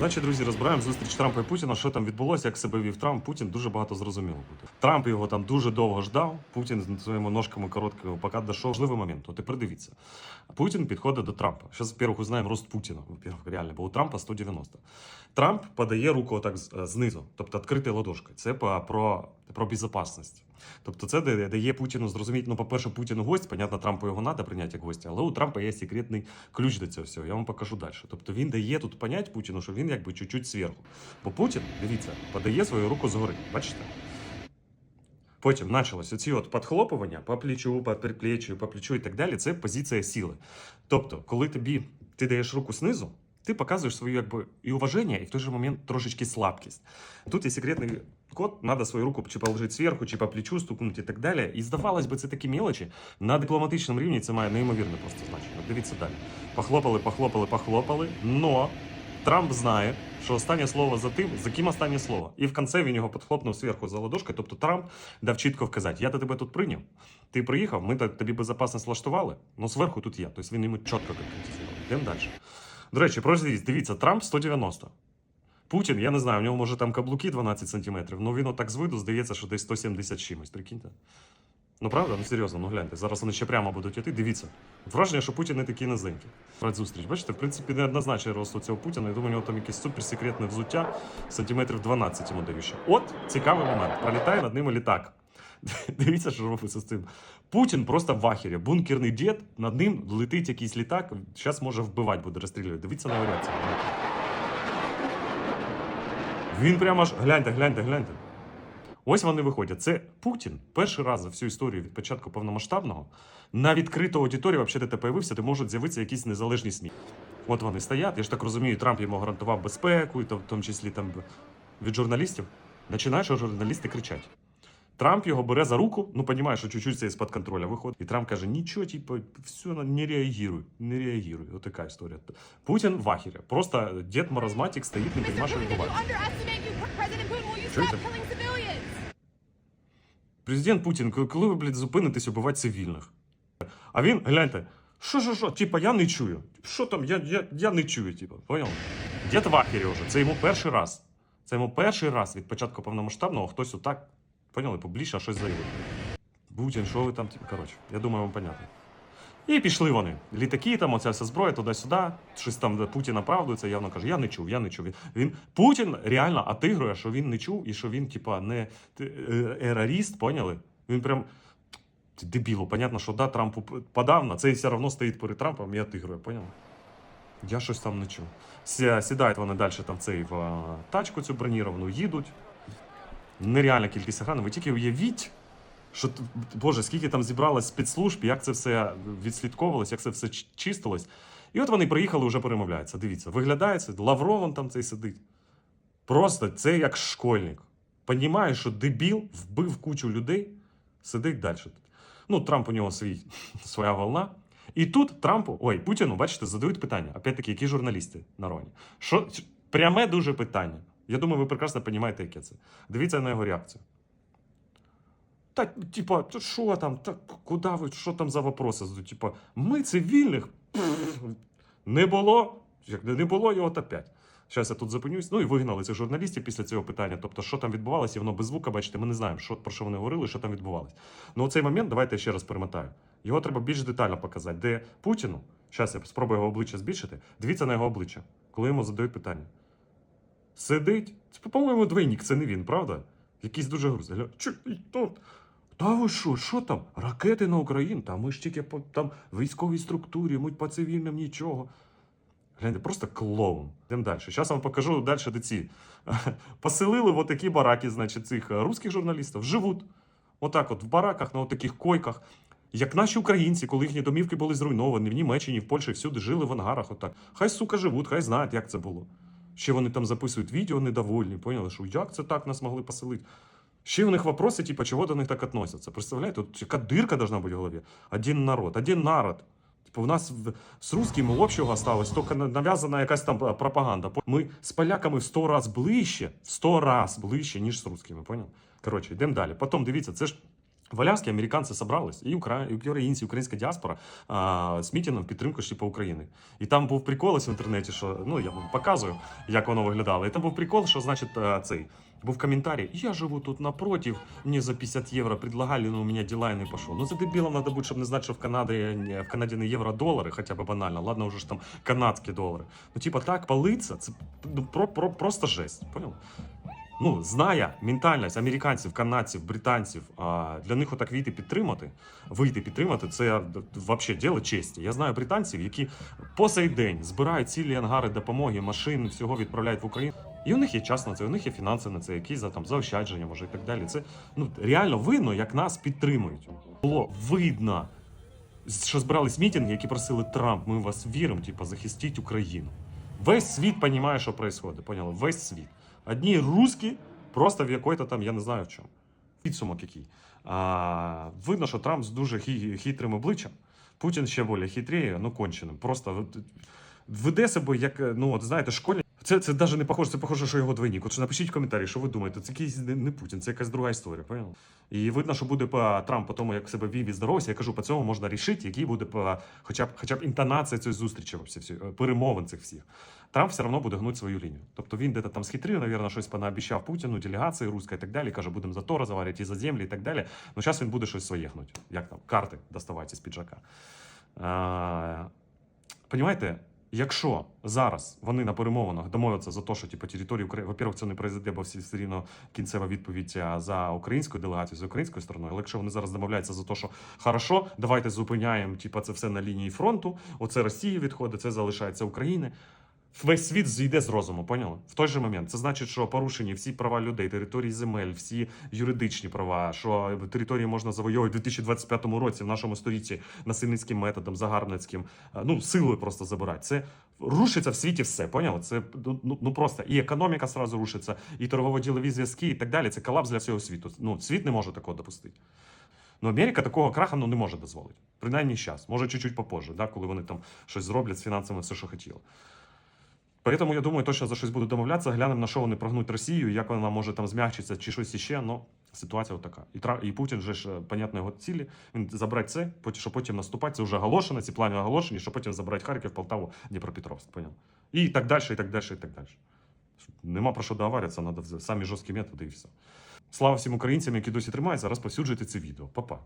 Значить, друзі, розбираємо зустріч Трампа і Путіна. Що там відбулося, як себе вів Трамп. Путін дуже багато зрозуміло буде. Трамп його там дуже довго ждав. Путін з своїми ножками короткими, поки дійшов важливий момент. От тепер дивіться. Путін підходить до Трампа. Зараз, во-первых, узнаємо рост Путіна. Реально, бо у Трампа 190. Трамп подає руку отак е, знизу, тобто відкритою ладошкою. Це про, про безпечність. Тобто це дає- Путіну зрозуміти, ну, по-перше, Путіну гость, понятно, Трампу його треба прийняти як гостя, але у Трампа є секретний ключ до цього всього. Я вам покажу далі. Тобто він дає тут понять Путіну, що він якби чуть-чуть зверху. Бо Путін, дивіться, подає свою руку згори. Бачите? Потім почалось оці от підхлопування по плечу, по предплечью, по плечу і так далі. Це позиція сили. Тобто, коли тобі ти даєш руку знизу, ти показуєш свою якби і уваження, і в той же момент трошечки слабкість. Тут є секретний код, треба свою руку чи положити зверху, чи по плечу стукнути і так далі. І здавалось би, це такі мелочі. На дипломатичному рівні це має неймовірне просто значення. Дивіться далі. Похлопали, похлопали, похлопали. Но Трамп знає, що останнє слово за тим, за ким останнє слово. І в кінці він його підхлопнув зверху за ладошкою. Тобто Трамп дав чітко вказати: я до тебе тут прийняв. Ти приїхав, ми тобі безпечність влаштували, але зверху тут я. Тобто він йому чітко конкретизував. Йдемо далі. До речі, пройдіть, дивіться, Трамп 190. Путін, я не знаю, у нього може там каблуки 12 сантиметрів, але він отак з виду здається, що десь 170 чимось. Прикиньте. Ну правда, ну серйозно, ну гляньте. Зараз вони ще прямо будуть йти. Дивіться. Враження, що Путін не такий низенький. Брать зустріч. Бачите, в принципі, неоднозначний рост цього Путіна. Я думаю, у нього там якесь суперсекретне взуття, сантиметрів 12 йому даю ще. От цікавий момент. Пролітає над ними літак. Дивіться, що робиться з цим. Путін просто в ахері. Бункерний дід, над ним летить якийсь літак. Зараз може вбивати, буде розстрілювати. Дивіться на реакцію. Він прямо аж гляньте, гляньте, гляньте. Ось вони виходять. Це Путін перший раз за всю історію від початку повномасштабного на відкриту аудиторію, взагалі, де ти появився, де можуть з'явитися якісь незалежні СМІ. От вони стоять. Я ж так розумію, Трамп йому гарантував безпеку, і в тому числі там від журналістів. Починають, що журналісти кричать. Трамп його бере за руку, ну розуміє, що чуть-чуть це з-під контролю виходить. І Трамп каже: нічого, типу, все, не реагуй, не реагуй. Ось така історія. Путін в ахері. Просто дід маразматик стоїть, не розуміє, що відбувається. Чуєте? Президент Путін, коли- коли ви, блядь, зупинитесь убивати цивільних? А він, гляньте, що, що, що, типа, я не чую. Що там, я, я, я не чую, типа, поняв? Дід в ахері вже, це йому перший раз. Це йому перший раз від початку повномасштабного хтось отак, поняли, публічно щось заявив. Путін, що ви там, типу, коротше, я думаю, вам понятно. І пішли вони. Літаки, там, оця вся зброя, туди-сюди. Щось там де Путін оправдується, явно каже, я не чув, я не чув. Він, Путін реально отигрує, що він не чув і що він, типа, не е, ерарист, поняли? Він прям. Дебіло, понятно, що да, Трампу подав, на цей все одно стоїть перед Трампом і отигрує, поняли? Я щось там не чув. Сідають вони далі там цей в тачку цю броніровану, їдуть. Нереальна кількість охрани. Ви тільки уявіть, що Боже, скільки там зібралось спецслужб, як це все відслідковувалось, як це все чистилось. І от вони приїхали, вже перемовляються. Дивіться, виглядає це, там цей сидить. Просто це як школьник. Понімає, що дебіл вбив кучу людей, сидить далі. Ну, Трамп у нього свій, своя волна. І тут Трампу, ой, Путіну, бачите, задають питання. Опять-таки, які журналісти на роні? Що, пряме дуже питання. Я думаю, ви прекрасно розумієте, яке це. Дивіться на його реакцію. Та, типа, що там, та, куди ви, що там за вопроси? Типа, ми цивільних не було, як не було його то п'ять. Зараз я тут зупинюсь. Ну і вигнали цих журналістів після цього питання. Тобто, що там відбувалося, і воно без звука, бачите, ми не знаємо, що, про що вони говорили, що там відбувалося. Ну, цей момент, давайте я ще раз перемотаю. Його треба більш детально показати, де Путіну, зараз я спробую його обличчя збільшити. Дивіться на його обличчя, коли йому задають питання. Сидить, це, по-моєму, двойник, це не він, правда? Якийсь дуже Чу, Та ви що, що там? Ракети на Україну? Та ми ж тільки по там військовій структурі, ми по цивільним нічого. Гляньте, просто клоун. Йдемо далі. Зараз вам покажу далі, де ці. Поселили в отакі бараки, значить, цих е, русських журналістів. Живуть. Отак, от в бараках, на отаких койках. Як наші українці, коли їхні домівки були зруйновані в Німеччині, в Польщі, всюди жили в ангарах. Отак. Хай сука живуть, хай знають, як це було. Ще вони там записують відео недовольні, поняли, що як це так нас могли поселити. Ще у них вопроси, типа, чого до них так относятся. Представляєте, от яка дирка должна бути в голові? Один народ, один народ. Типу, у нас в, з русским общого осталось, тільки нав'язана якась там е, пропаганда. Ми з поляками в 100 раз ближче, в 100 раз ближче, ніж з русскими, поняв? Коротше, йдемо далі. Потім дивіться, це ж В Аляскі американці собрались, і укра... і українці, і українська діаспора а, з мітингом підтримку типу, України. І там був прикол ось в інтернеті, що ну я вам показую, як воно виглядало. І там був прикол, що значить а, цей. Був комментарий, я живу тут напротив, мне за 50 евро предлагали, но у меня дела и не пошел. Ну, за дебилом надо будет, чтобы не знать, что в Канаде, не- в Канаде не евро, а доллары, хотя бы банально. Ладно, уже ж там канадские доллары. Ну, типа, так палиться, це ну, про, про, просто жесть, понял? Ну, знає ментальність американців, канадців, британців, а для них отак вийти підтримати, вийти підтримати, це взагалі діло честі. Я знаю британців, які по сей день збирають цілі ангари допомоги, машин, всього відправляють в Україну. І у них є час на це, у них є фінанси на це, якісь за там заощадження, може і так далі. Це ну реально видно, як нас підтримують. Було видно, що збирались мітинги, які просили Трамп, ми вас віримо, типу, захистіть Україну. Весь світ розуміє, що відбувається, поняли? Весь світ. Одні русські просто в якої-то там, я не знаю в чому. Підсумок який. А, видно, що Трамп з дуже хитрим обличчям. Путін ще більше хитріє, ну конченим. Просто веде себе як, ну от знаєте, школьник. Це, це навіть не похоже, це похоже, що його двойник. От що напишіть в коментарі, що ви думаєте, це якийсь не, Путін, це якась друга історія, поняли? І видно, що буде по Трамп по тому, як себе вів і здоровався. Я кажу, по цьому можна рішити, який буде по, хоча б хоча б інтонація цієї зустрічі, всі, всі, перемовин цих всіх. Трамп все одно буде гнути свою лінію. Тобто він де-то там схитрив, навірно, щось понаобіцяв Путіну, делегації руська і так далі. Каже, будемо за то розговорити, і за землі, і так далі. Ну, зараз він буде щось своє гнути. Як там, карти доставати з піджака. А, Понімаєте, якщо зараз вони на перемовинах домовляться за те, що типу, територію України, во-первых, це не произойде, бо всі все рівно кінцева відповідь за українською делегацією, за українською стороною. Але якщо вони зараз домовляються за те, що хорошо, давайте зупиняємо типу, це все на лінії фронту, оце Росія відходить, це залишається Україна. Весь світ зійде з розуму, поняли? В той же момент. Це значить, що порушені всі права людей, території земель, всі юридичні права, що території можна завойовувати в 2025 році в нашому столітті насильницьким методом, загарбницьким, е, ну силою просто забирати. Це рушиться в світі все, поняли? Це ну, ну просто і економіка сразу рушиться, і торгово-ділові зв'язки, і так далі. Це колапс для всього світу. Ну, світ не може такого допустити. Ну, Америка такого краха ну, не може дозволити. Принаймні зараз. Може, чуть-чуть попозже, да, коли вони там щось зроблять з фінансами, все, що хотіли. Поэтому я думаю, точно за щось будуть домовлятися, глянемо на що вони прогнуть Росію, як вона може там змягчитися чи щось іще. Ну, ситуація отака. І, Тра... і Путін же ж, е, понятно, його цілі. Він забрати це, щоб потім наступати. Це вже оголошено, ці плани оголошені, щоб потім забрати Харків, Полтаву, Дніпропетровськ. Поняв? І так далі, і так далі, і так далі. Нема про що договарюватися, треба самі жорсткі методи і все. Слава всім українцям, які досі тримаються, розповсюджуйте це відео. Па-па.